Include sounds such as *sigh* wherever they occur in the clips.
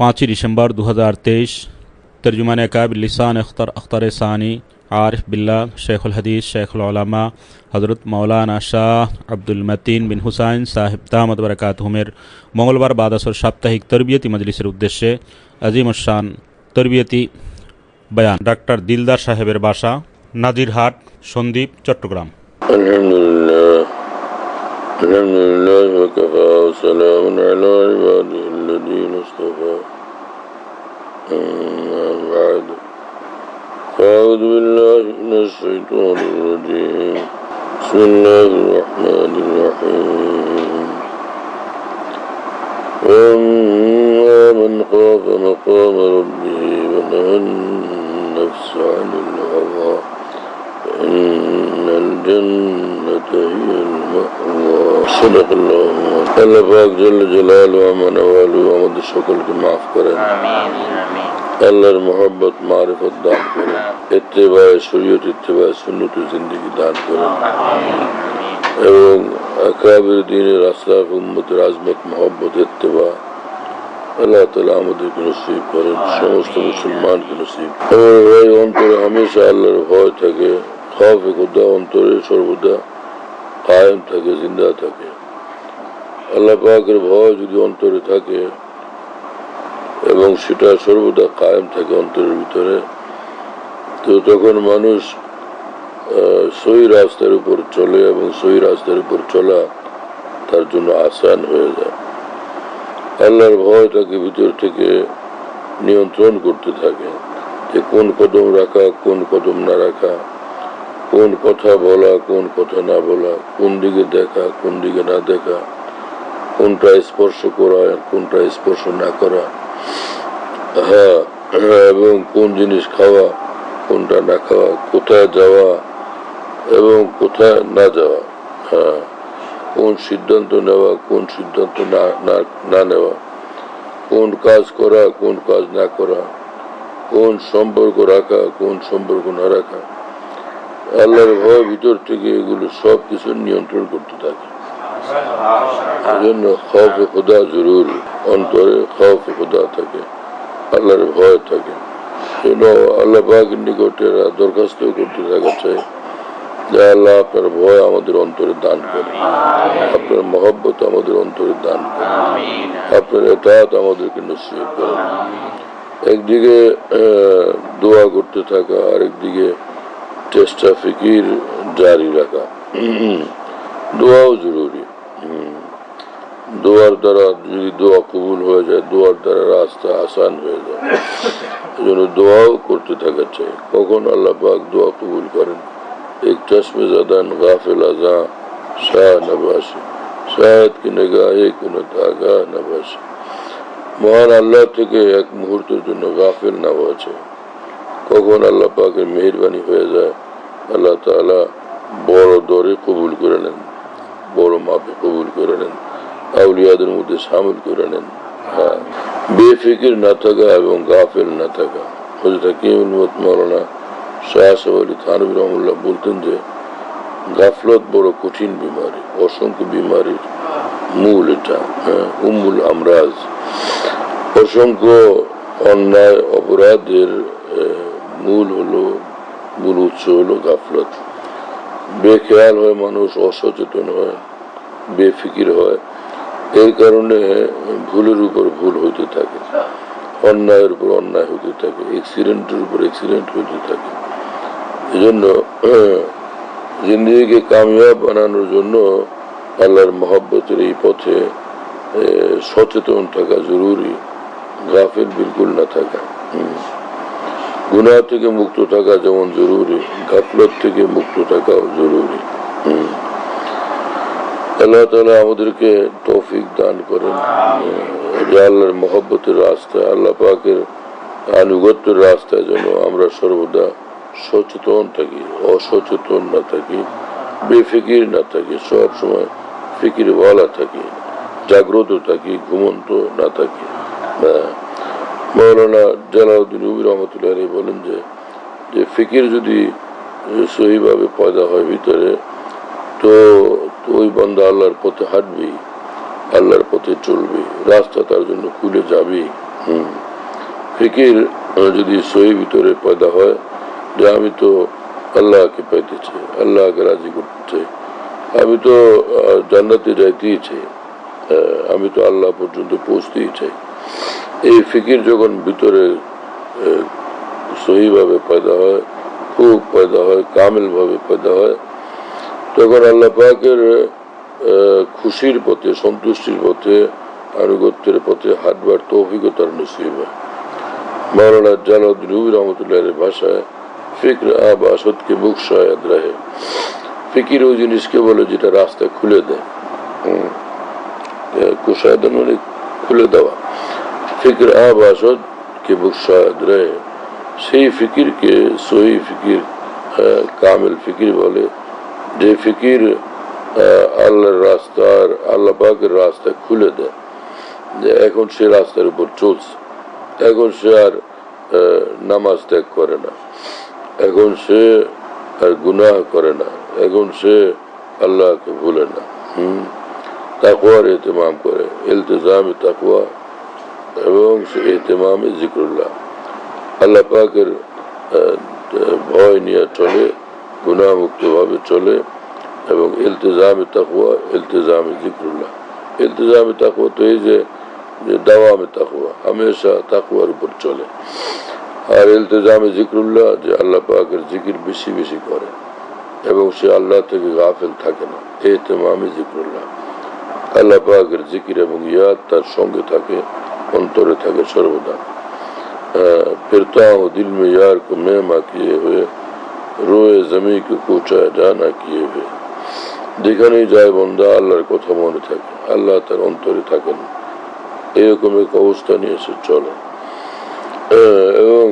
পাঁচই ডিসেম্বর দু হাজার তেইশ, তর্জুমান কাব লিসান আখতার আখতার সানি, আরফ বিল্লা শেখুল হদিস, শেখুল আলামা হজরত মৌলানা শাহ আব্দুল মতিন বিন হুসাইন, সাহেব তাহমদ বরকাত হুমের মঙ্গলবার বাদাসর সাপ্তাহিক তরবিয়তি মজলিসের উদ্দেশ্যে আজিম শান তরবিয়তি বয়ান। ডাক্তার দিলদার সাহেবের বাসা, নাজিরহাট, সন্দীপ, চট্টগ্রাম। আলহামদুলিল্লাহ আলহামদুলিল্লাহ। الذين اصطفى. أما بعد. فأعوذ بالله من الشيطان الرجيم. بسم الله الرحمن الرحيم. وأما من خاف مقام ربه ونهى النفس عن الهوى. আমাদের সকলকে মাফ করেন। আল্লাহর মোহাম্মত মারিফত দান করেন। ইত্তেবায় শরীয়ত ইত্তেবায় সুন্নত জিন্দগি দান করেন। এবং আকাবের দিনের আসলাফ উম্মতের আজমত মোহাম্মত ইত্তেবা আল্লাহ তালা আমাদেরকে নসিব করেন সমস্ত মুসলমানকে নসিব আমার ভাই অন্তরে হামেশা আল্লাহর ভয় থাকে। খফে অন্তরে সর্বদা কায়েম থাকে জিন্দা থাকে আল্লাহ পাকের ভয় যদি অন্তরে থাকে এবং সেটা সর্বদা কায়েম থাকে অন্তরের ভিতরে তো তখন মানুষ সহি রাস্তার উপর চলে এবং সই রাস্তার উপর চলা তার জন্য আসান হয়ে যায় আল্লাহর ভয় তাকে ভিতর থেকে নিয়ন্ত্রণ করতে থাকে যে কোন কদম রাখা কোন কদম না রাখা কোন কথা বলা, কোন কথা না বলা, কোন দিকে দেখা, কোন দিকে না দেখা, কোনটা স্পর্শ করা কোনটা স্পর্শ না করা। হ্যাঁ এবং কোন জিনিস খাওয়া, কোনটা না খাওয়া, কোথায় যাওয়া এবং কোথায় না যাওয়া। হ্যাঁ কোন সিদ্ধান্ত নেওয়া, কোন সিদ্ধান্ত না- না নেওয়া। কোন কাজ করা, কোন কাজ না করা। কোন সম্পর্ক রাখা, কোন সম্পর্ক না রাখা। আল্লাহর ভয় ভিতর থেকে এগুলো সব কিছু নিয়ন্ত্রণ করতে থাকে। এজন্য খফ খোদা জরুরি। অন্তরে খফ খোদা থাকে। আল্লাহর ভয় থাকে। জন্য আল্লাহ পাকের নিকটে দরখাস্ত করতে থাকা চাই যে আল্লাহ আপনার ভয় আমাদের অন্তরে দান করে। আপনার মহব্বত আমাদের অন্তরে দান করে। আপনার এটাত আমাদেরকে নসিব করেন একদিকে দোয়া করতে থাকা, আরেকদিকে চেষ্টা ফিকির জারি রাখা। দোয়াও জরুরি। দোয়ার দ্বারা যদি দোয়া কবুল হয়ে যায়, দোয়ার দ্বারা রাস্তা আসান হয়ে যায়। জন্য দোয়াও করতে থাকা চাই। কখন আল্লাহ পাক দোয়া কবুল করেন? এক চশমে জাদান গাফেল আজা শাহ নবাসী। শায়দ কি নিগাহে কোনো তাগা নবাসী। মহান আল্লাহ থেকে এক মুহূর্তের জন্য গাফেল না আছে কখন আল্লাহ পাকের মেহরবানি হয়ে যায় আল্লাহ তাআলা বড় দরে কবুল করে নেন, বড় মাপে কবুল করে নেন, আউলিয়াদের মধ্যে সামিল করে নেন। হ্যাঁ বেফিকির না থাকা এবং গাফেল না থাকা। হজরত হাকিম মৌলানা শাহ সাহেব থানবী রহমুল্লাহ বলতেন যে, গাফলত বড় কঠিন বিমারি, অসংখ্য বিমারির মূল এটা হ্যাঁ উম্মুল আমরাজ। অসংখ্য অন্যায় অপরাধের মূল হলো মূল উৎস হলো গাফলত। বেখেয়াল হয় মানুষ অসচেতন হয়, বেফিকির হয়। এই কারণে ভুলের উপর ভুল হইতে থাকে। অন্যায়ের উপর অন্যায় হইতে থাকে। অ্যাক্সিডেন্টের উপর অ্যাক্সিডেন্ট হইতে থাকে। এজন্য জিন্দগিকে কামিয়াব বানানোর জন্য আল্লাহর মহব্বতের এই পথে সচেতন থাকা জরুরি। গাফিল বিলকুল না থাকা। গুনাহ থেকে মুক্ত থাকা যেমন জরুরি, গাফলত থেকে মুক্ত থাকাও জরুরি। আল্লাহ তালা আমাদেরকে তৌফিক দান করেন। আল্লাহর মহব্বতের রাস্তায়, আল্লাহ পাকের আনুগত্যের রাস্তায় যেন আমরা সর্বদা সচেতন থাকি, অসচেতন না থাকি, বেফিকির না থাকি, সব সময় ফিকির বলা থাকি, জাগ্রত থাকি, ঘুমন্ত না থাকি। হ্যাঁ। মৌলানা জালাউদ্দিন উবি রহমতুল্লাহ বলেন যে যে ফিকির যদি সহিভাবে পয়দা হয় ভিতরে, তো ওই বন্ধা আল্লাহর পথে হাঁটবি আল্লাহর পথে চলবে, রাস্তা তার জন্য খুলে যাবে হুম। ফিকির যদি সহি ভিতরে পয়দা হয়, যে আমি তো আল্লাহকে পাইতে চাই, আল্লাহকে রাজি করতে আমি তো জান্নাতে যাইতেই চাই আমি তো আল্লাহ পর্যন্ত পৌঁছতেই চাই এই ফিকির যখন ভিতরে সহিভাবে পয়দা হয়, খুব পয়দা হয় কামিল ভাবে পয়দা হয়, তখন আল্লাহ পাকের খুশির পথে, সন্তুষ্টির পথে, আনুগত্যের পথে হাঁটবার তৌফিকতার নসিব হয়। মৌলানা জালাউদ্দিন রুবি রহমতুল্লাহের ভাষায়, ফিক্র আব আসদকে মুখ শায়দ রাহে ফিকির ওই জিনিসকে বলে যেটা রাস্তা খুলে দেয়। কুশায়দন মানে খুলে দেওয়া। ফিক্র আবাসদ কে শায়দ রহে সেই ফিকিরকে সহি ফিকির কামিল ফিকির বলে। যে ফিকির আল্লাহর রাস্তার, আল্লাহ পাকের রাস্তা খুলে দেয়। যে এখন সে রাস্তার উপর চলছে। এখন সে আর নামাজ ত্যাগ করে না। এখন সে আর গুনাহ করে না। এখন সে আল্লাহকে ভুলে না। হুম? তাকুয়ার এহতেমাম করে। ইলতেজামে তাকুয়া এবং সে এহতেমামে জিক্রুল্লাহ। আল্লাহ পাকের ভয় নিয়ে চলে গুণামুক্তভাবে চলে এবং ইলতেজামে তাকুয়া ইলতেজামে জিক্রুল্লাহ। ইলতেজামে তাকুয়া তো এই যে যে দাওয়ামে তাকুয়া হামেশা তাকুয়ার উপর চলে। আর ইলতেজামে জিক্রুল্লাহ যে আল্লাহ পাকের জিকির বেশি বেশি করে এবং সে আল্লাহ থেকে গাফেল থাকে না এহতেমামে জিক্রুল্লাহ। আল্লাহ পাকের জিকির এবং ইয়াদ তার সঙ্গে থাকে। অন্তরে থাকে সর্বদা আহ, फिरता हूँ दिल में यार को मेहमा किए हुए রোয়ে জমি কে কোচা জানা কিয়ে हुए যেখানেই যায় বন্দা আল্লাহর কথা মনে থাকে আল্লাহ তার অন্তরে থাকেন এরকম এক অবস্থা নিয়ে সে চলে আহ, এবং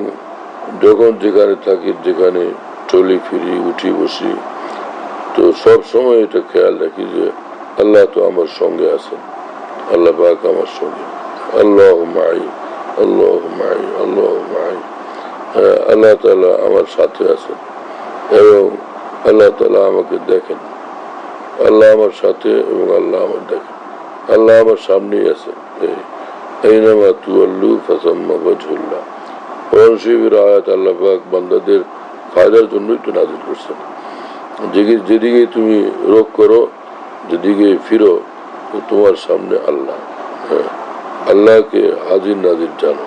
যখন যেখানে থাকি যেখানে চলি ফিরি উঠি বসি তো সব সময় এটা খেয়াল রাখি যে আল্লাহ তো আমার সঙ্গে আছেন আল্লাহ পাক আমার সঙ্গে আল্লাহ মাই আল্লাহ মাই আল্লাহ মাই হ্যাঁ, আল্লাহ তালা আমার সাথে আছেন এবং আল্লাহ তালা আমাকে দেখেন। আল্লাহ আমার সাথে এবং আল্লাহ আমার দেখেন। আল্লাহ আমার সামনেই আছেন। এই নামা তু আল্লু ফাসাম্মা বজহুল্লাহ কোরআন শরীফের আয়াত আল্লাহ বান্দাদের ফায়দার জন্যই তো নাজিল করছেন। যেদিকে যেদিকে তুমি রোগ করো যেদিকে ফিরো তোমার সামনে আল্লাহ। হ্যাঁ। আল্লাহকে হাজির নাজির জানো।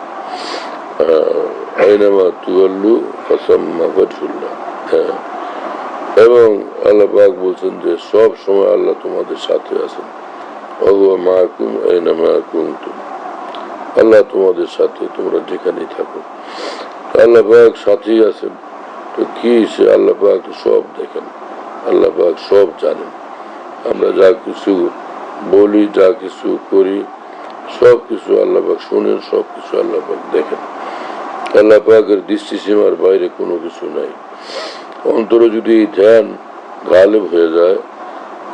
আইনামা তুয়াল্লু ফাসাম্মা হ্যাঁ। এবং আল্লাহ পাক বলছেন যে, সব সময় আল্লাহ তোমাদের সাথে আছেন। অহুয়া মাহকুম আইনামা কুমতুম আল্লাহ তোমাদের সাথে তোমরা যেখানেই থাকো। আল্লাহ পাক সাথেই আছেন। তো কি সে আল্লাহ পাক সব দেখেন। আল্লাহ পাক সব জানেন। আমরা যা কিছু বলি, যা কিছু করি সব কিছু আল্লাহ পাক শুনেন, সব কিছু আল্লাহ পাক দেখেন। আল্লাহ পাকের দৃষ্টিসীমার বাইরে কোনো কিছু নাই। অন্তরে যদি এই ধ্যান গালেব হয়ে যায়,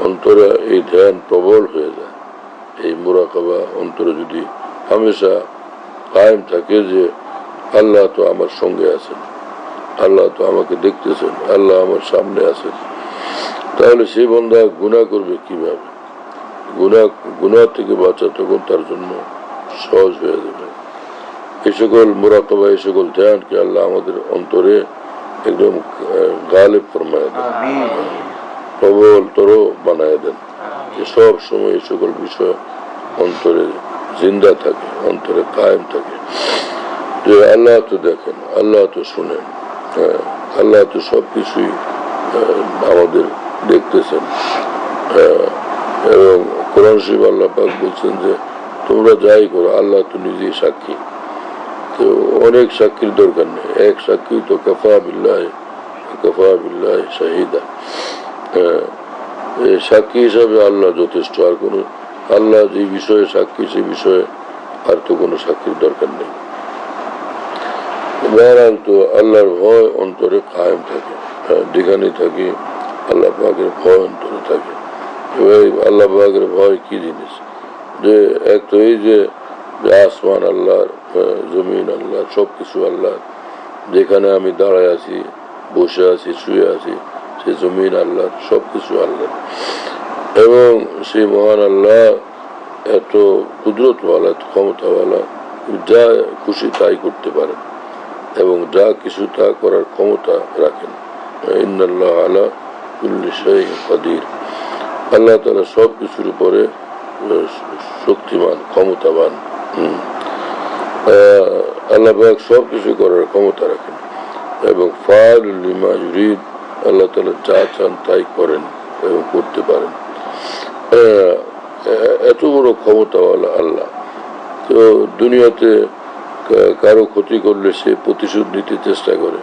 অন্তরে এই ধ্যান প্রবল হয়ে যায়, এই মোরাকাবা অন্তরে যদি হামেশা কায়েম থাকে যে আল্লাহ তো আমার সঙ্গে আছেন, আল্লাহ তো আমাকে দেখতেছেন, আল্লাহ আমার সামনে আছেন, তাহলে সেই বন্ধা গুণা করবে কীভাবে? গুণা গুণা থেকে বাঁচা তখন তার জন্য সহজ হয়ে যাবে। এই সকল মোরাকবা এই সকল ধ্যানকে আল্লাহ আমাদের অন্তরে একদম গালেব ফরমায় দেন। প্রবল তর বানায় দেন। যে সব সময় এই সকল বিষয় অন্তরে জিন্দা থাকে অন্তরে কায়েম থাকে। যে আল্লাহ তো দেখেন আল্লাহ তো শুনেন হ্যাঁ, আল্লাহ তো সব কিছুই আমাদের দেখতেছেন হ্যাঁ, এবং কোরআন শিব আল্লাহ পাক বলছেন যে তোমরা যাই করো আল্লাহ তো নিজেই সাক্ষী। তো অনেক সাক্ষীর দরকার নেই। এক সাক্ষী তো কফা বিল্লাহ কফা বিল্লাহ শাহিদা। হ্যাঁ, সাক্ষী হিসাবে আল্লাহ যথেষ্ট। আর কোনো আল্লাহ যে বিষয়ে সাক্ষী সে বিষয়ে আর তো কোনো সাক্ষীর দরকার নেই। বহরহাল তো আল্লাহর ভয় অন্তরে কায়েম থাকে। হ্যাঁ, যেখানে থাকি আল্লাহ পাকের ভয় অন্তরে থাকে। এবার আল্লাহ পাকের ভয় কি জিনিস? যে এক তো এই যে আসমান আল্লাহর, জমিন আল্লাহ সব কিছু আল্লাহ যেখানে আমি দাঁড়ায় আছি, বসে আছি, শুয়ে আছি, সে জমিন আল্লাহ সব কিছু আল্লাহ এবং সেই মহান আল্লাহ এত কুদরতওয়ালা, এত ক্ষমতাওয়ালা, যা খুশি তাই করতে পারেন এবং যা কিছু তা করার ক্ষমতা রাখেন। ইন্নাল্লাহ আলা শাইইন কাদির। আল্লাহ তালা সব কিছুর উপরে শক্তিমান, ক্ষমতাবান। আল্লাহ পাক সব কিছু করার ক্ষমতা রাখেন এবং ফাল লিমা ইউরিদ, আল্লাহ তালা যা চান তাই করেন এবং করতে পারেন। এত বড় ক্ষমতাওয়ালা আল্লাহ। তো দুনিয়াতে কারও ক্ষতি করলে সে প্রতিশোধ নিতে চেষ্টা করে।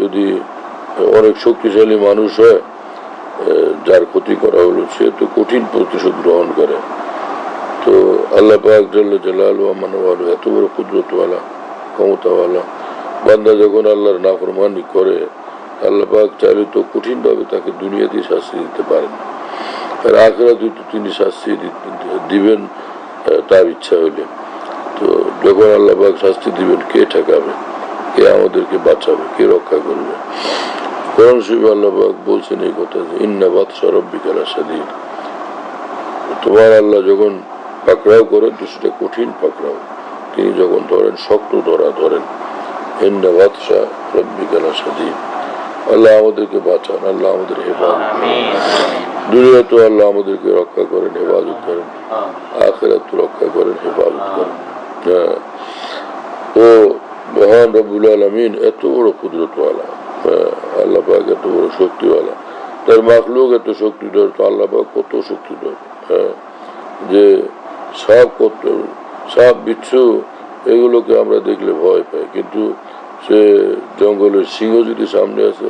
যদি অনেক শক্তিশালী মানুষ হয় যার ক্ষতি করা হলো, সে তো কঠিন প্রতিশোধ গ্রহণ করে। তো আল্লাহ পাক জাল্লা জালালু আমানওয়ালু এত বড় কুদরতওয়ালা, ক্ষমতাওয়ালা। বান্দা যখন আল্লাহর নাফরমানি করে, আল্লাহ পাক চাইলে তো কঠিনভাবে তাকে দুনিয়াতেই শাস্তি দিতে পারেন। আর আখেরাতে তো তিনি শাস্তি দিবেন তার ইচ্ছা হইলে। তো যখন আল্লাহ পাক শাস্তি দিবেন, কে ঠেকাবে? কে আমাদেরকে বাঁচাবে? কে রক্ষা করবে? কোরআন শরীফে আল্লাহ বলছেন এই কথা যে ইন্না বাদশা তোমার আল্লাহ যখন পাকড়াও করেন তো সেটা কঠিন পাকড়াও। তিনি যখন ধরেন শক্ত ধরা ধরেন ইন্না বাদশা আল্লাহ আমাদেরকে বাঁচান আল্লাহ আমাদের হেফাজত দুনিয়া তো আল্লাহ আমাদেরকে রক্ষা করেন হেফাজত করেন। আখেরাত রক্ষা করেন হেফাজত করেন। হ্যাঁ। ও মহান রবুল আলমিন এত বড় কুদরতওয়ালা। হ্যাঁ, আল্লাহ পাক এত বড় শক্তিওয়ালা। তার মাখলুক এত শক্তিধর, তো আল্লাহ পাক কত শক্তিধর হ্যাঁ? যে সাপ কত সাপ বিচ্ছু, এগুলোকে আমরা দেখলে ভয় পাই। কিন্তু সে জঙ্গলের সিংহ যদি সামনে আসে,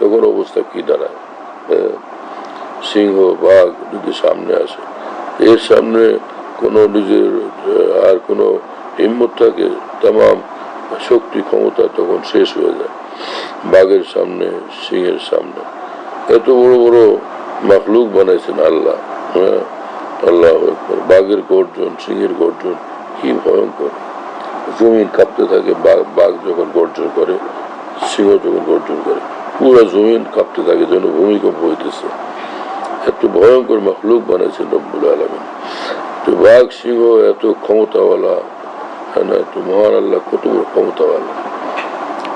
তখন অবস্থা কি দাঁড়ায় হ্যাঁ? সিংহ, বাঘ যদি সামনে আসে, এর সামনে কোনো নিজের আর কোনো হিম্মত থাকে তাম শক্তি ক্ষমতা তখন শেষ হয়ে যায়। বাঘের সামনে, সিংহের সামনে। এত বড় বড় মাখলুক বানাইছেন আল্লাহ হ্যাঁ? আল্লাহ বাঘের গর্জন, সিংহের গর্জন, কি ভয়ঙ্কর। জমিন কাঁপতে থাকে বাঘ যখন গর্জন করে, সিংহ যখন গর্জন করে, পুরো জমিন কাঁপতে থাকে যেন ভূমিকম্প হইতেছে। এত ভয়ঙ্কর মখলুক বানাইছেন রব্বুল আলমিন। তো বাঘ, সিংহ এত ক্ষমতাওয়ালা হ্যাঁ না? তো মহান আল্লাহ কত বড় ক্ষমতাওয়ালা।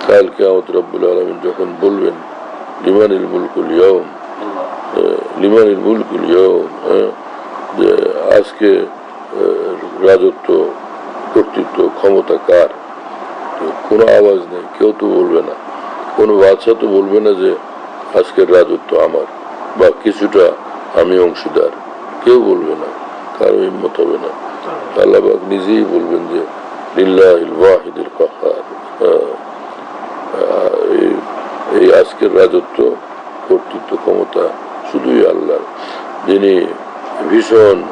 কালকে রব্বুল আলমিন যখন বলবেন লিমানিল মুলকুল ইয়ম লিমানিল মুলকুল ইয়ম হ্যাঁ যে আজকে রাজত্ব কর্তৃত্ব ক্ষমতা কার? কোনো আওয়াজ নেই কেউ তো বলবে না। কোনো বাচ্চা তো বলবে না যে আজকের রাজত্ব আমার বা কিছুটা আমি অংশীদার। কেউ বলবে না কারও হিম্মত হবে না। আল্লাহবাক নিজেই বলবেন যে লিল্লাহিল ওয়াহিদুল আহ, এই- আজকের রাজত্ব, কর্তৃত্ব ক্ষমতা শুধুই আল্লাহর। যিনি ভীষণ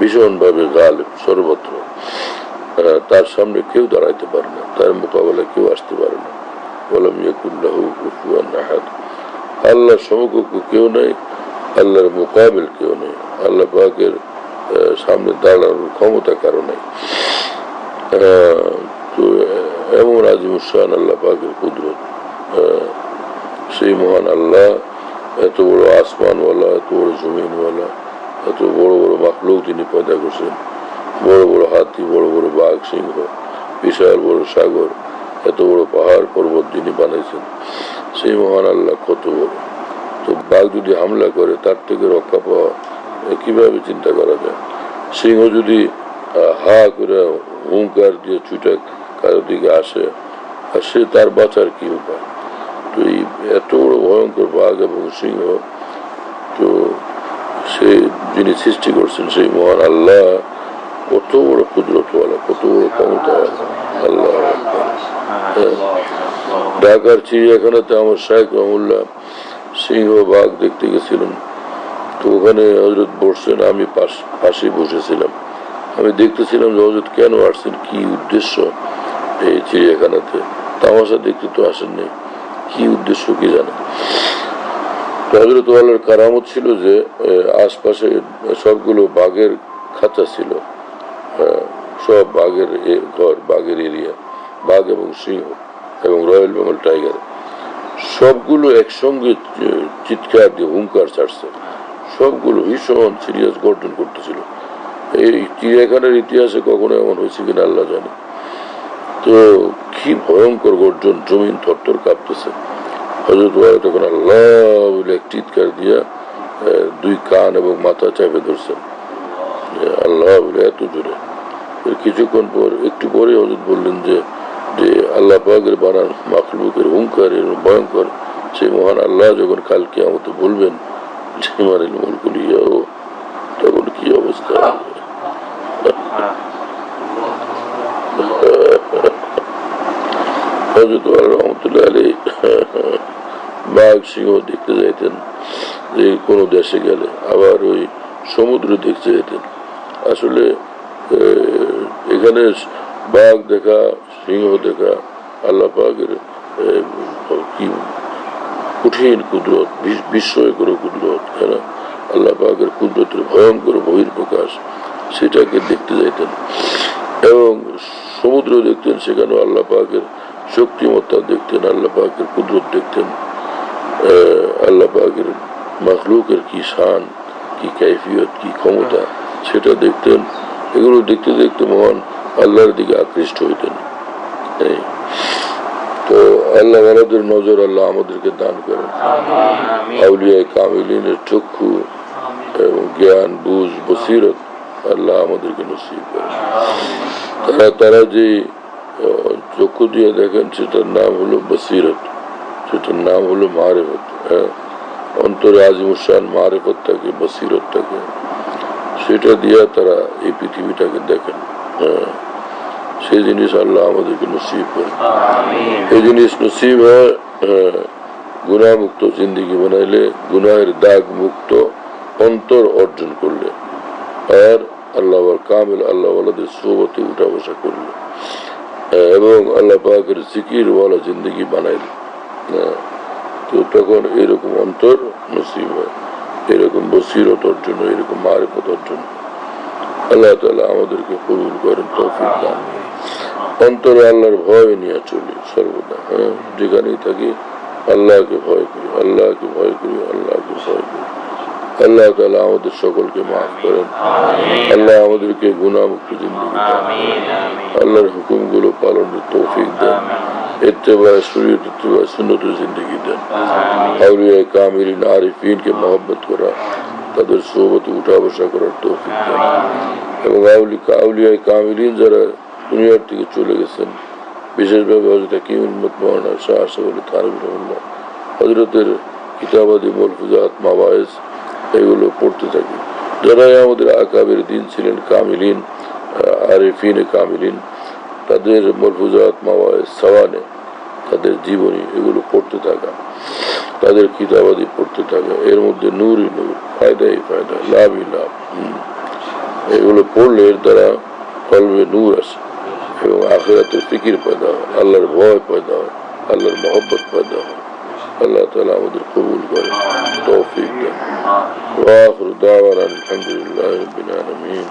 ভীষণভাবে গালেব, সর্বত্র তার সামনে কেউ দাঁড়াইতে পারে না, তার মোকাবেলায় কেউ আসতে পারে না। বলম ইয়াকুল্লাহু আল্লাহর সমকক্ষ কেউ নেই, আল্লাহর মোকাবেল কেউ নেই, আল্লাহ পাকের সামনে দাঁড়ানোর ক্ষমতা কারও এমন আজিমুসান আল্লাহ পাকের কুদরত। সেই মহান আল্লাহ, এত বড় আসমানওয়ালা, এত বড় জমিনওয়ালা, এত বড় বড় মাখলুক তিনি পয়দা করছেন। বড় বড় হাতি, বড় বড় বাঘ, সিংহ, বিশাল বড় সাগর, এত বড় পাহাড় পর্বত তিনি বানাইছেন। সেই মহান আল্লাহ কত বড়। তো বাঘ যদি হামলা করে, তার থেকে রক্ষা পাওয়া কীভাবে চিন্তা করা যায়? সিংহ যদি হা করে হুঙ্কার দিয়ে ছুটে কারোর দিকে আসে, আর সে তার বাঁচার কি উপায়? তো এই এত বড় ভয়ঙ্কর বাঘ এবং সিংহ, তো সে যিনি সৃষ্টি করছেন সেই মহান আল্লাহ, কত বড় কুদরতওয়ালা কত বড় ক্ষমতাওয়ালা আল্লাহ। ঢাকার চিড়িয়াখানাতে আমার শাহেখ রহমুল্লাহ সিংহ বাঘ দেখতে গেছিলেন। তো ওখানে হজরত বসছেন, আমি পাশে বসেছিলাম। আমি দেখতেছিলাম যে হজরত কেন আসছেন, কি উদ্দেশ্য? এই চিড়িয়াখানাতে। তামাশা দেখতে তো আসেননি। কি উদ্দেশ্য কি জানে? হজরত আল্লাহর কারামত ছিল যে আশপাশে সবগুলো বাঘের খাঁচা ছিল। সব বাঘের ঘর, বাঘের এরিয়া, বাঘ এবং সিংহ এবং রয়্যাল বেঙ্গল টাইগার। সবগুলো একসঙ্গে চিৎকার দিয়ে হুঙ্কার ছাড়ছে। সবগুলো ভীষণ সিরিয়াস গর্জন করতেছিল। এই চিড়িয়াখানার ইতিহাসে কখনো এমন হয়েছে কিনা আল্লাহ জানে। তো কি ভয়ঙ্কর গর্জন, জমিন থরথর কাঁপতেছে। হজরত তখন আল্লাহ বলে চিৎকার দিয়া দুই কান এবং মাথা চাপে ধরছেন। আল্লাহ বলে, এত জোরে। কিছুক্ষণ পর, একটু পরে হজরত বললেন যে যে আল্লাহ পাকের বানান মাখলুকের হুঙ্কার, এর ভয়ঙ্কর। সেই মহান আল্লাহ যখন কালকে আমাকে বলবেন, যে মারিল মুলকুলিয়াও তখন কি অবস্থা? হবে? *laughs* দেখতে যাইতেন, যে কোনো দেশে গেলে। আবার ওই সমুদ্র দেখতে আসলে এখানে বাঘ দেখা, সিংহ দেখা আল্লাহ কি কঠিন কুদরত বিস- বিস্ময়কর কুদরত হ্যাঁ আল্লাহ কুদরতের ভয়ঙ্কর বহির্প্রকাশ সেটাকে দেখতে যাইতেন। এবং সমুদ্র দেখতেন, সেখানেও আল্লাহ পাকের শক্তিমত্তা দেখতেন আল্লাহ পাকের কুদরত দেখতেন। আল্লাহ পাকের মখলুকের কি শান কি কাইফিয়ত কি ক্ষমতা সেটা দেখতেন। এগুলো দেখতে দেখতে মহান আল্লাহর দিকে আকৃষ্ট হইতেন। তো আল্লাহ আলাদের নজর আল্লাহ আমাদেরকে দান করেন। আউলিয়া কামিলিনের চক্ষু এবং জ্ঞান বুঝ বসিরত আল্লাহ আমাদেরকে নসিব করেন। তারা তারা যে চক্ষু দিয়ে দেখেন সেটার নাম হলো বসিরত। সেটার নাম হলো মারেফত হ্যাঁ? অন্তরে আজিমুসান মারেফত থাকে বসিরত থাকে। সেটা দিয়ে তারা এই পৃথিবীটাকে দেখেন হ্যাঁ? সেই জিনিস আল্লাহ আমাদেরকে নসিব করেন। এই জিনিস নসিব হয় গুণা মুক্ত জিন্দিগি বানাইলে গুনাহের দাগ মুক্ত অন্তর অর্জন করলে। আর আল্লাহ কামিল আল্লাহ আল্লাহদের সোবতে উঠা বসা করলে। এবং আল্লাহ পাকের জিকির ওয়ালা জিন্দগি বানাইলে। তো তখন এরকম অন্তর নসিব হয়, এরকম বসিরত অর্জন এরকম মারেফত অর্জন আল্লাহ তালা আমাদেরকে কবুল করেন, তৌফিক দান। অন্তরে আল্লাহর ভয় নিয়ে চলি সর্বদা হ্যাঁ? যেখানেই থাকি, আল্লাহকে ভয় করি, আল্লাহকে ভয় করি, আল্লাহকে ভয় করি। আল্লাহ তালা আমাদের সকলকে মাফ করেন। আল্লাহ আমাদেরকে গুণামুক্ত জিন্দগি। আল্লাহর হুকুমগুলো পালনের তৌফিক দেন। তাদের সোহবতে উঠা বসা করার তৌফিক এবং আউলি আউলিয়া কামিলিন যারা দুনিয়ার থেকে চলে গেছেন বিশেষভাবে হজরত হাকিম উম্মত মহানা শাহ আশাফ আলী হজরতের কিতাবাদি মলফুজাত মাওয়ায়েজ এগুলো পড়তে থাকি। যারাই আমাদের আকাবের দিন ছিলেন কামিলিন আরিফিনে কামিলিন। তাদের মলফুজাত মাওয়ায়েজ সওয়ানে তাদের জীবনী এগুলো পড়তে থাকা। তাদের কিতাবাদি পড়তে থাকা। এর মধ্যে নূরই নূর, ফায়দাই ফায়দা, লাভই লাভ এগুলো পড়লে এর দ্বারা কলবে নূর আসে এবং আখেরাতের ফিকির পয়দা হয়, আল্লাহর ভয় পয়দা হয়, আল্লাহর মহব্বত পয়দা হয়। আল্লাহ তালা আমাদের কবুল করে তৌফিক দেন وآخر دعوانا الحمد لله رب العالمين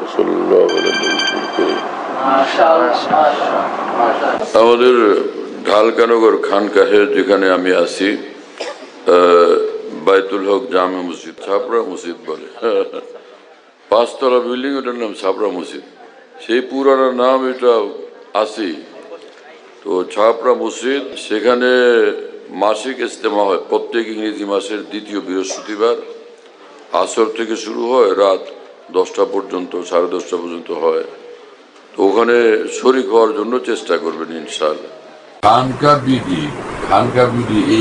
وصلى الله على النبي الكريم আমাদের ঢালকানগর খানকাহে যেখানে আমি আছি আহ, বাইতুল হক জামে মসজিদ ছাপড়া মসজিদ বলে পাঁচতলা বিল্ডিং ওটার নাম ছাপড়া মসজিদ সেই পুরানো নাম এটা আছে তো ছাপড়া মসজিদ সেখানে মাসিক ইজতেমা হয়। প্রত্যেক ইংরেজি মাসের দ্বিতীয় বৃহস্পতিবার। আসর থেকে শুরু হয়, রাত দশটা পর্যন্ত, সাড়ে দশটা পর্যন্ত হয়। তো ওখানে শরিক হওয়ার জন্য চেষ্টা করবেন ইনশাল্লাহ খানকা বিডি খানকা বিডি এই